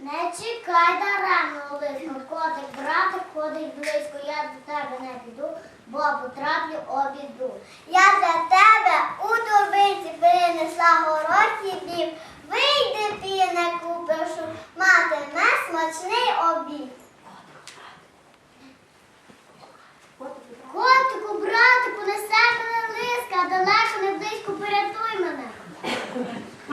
Не чекай даремно лисно, котик, братик ходить близько, я до тебе не піду, бо потраплю обіду. Я за тебе у дубинці принесла горохів хліб, вийди піне купившу, матиме смачний обід.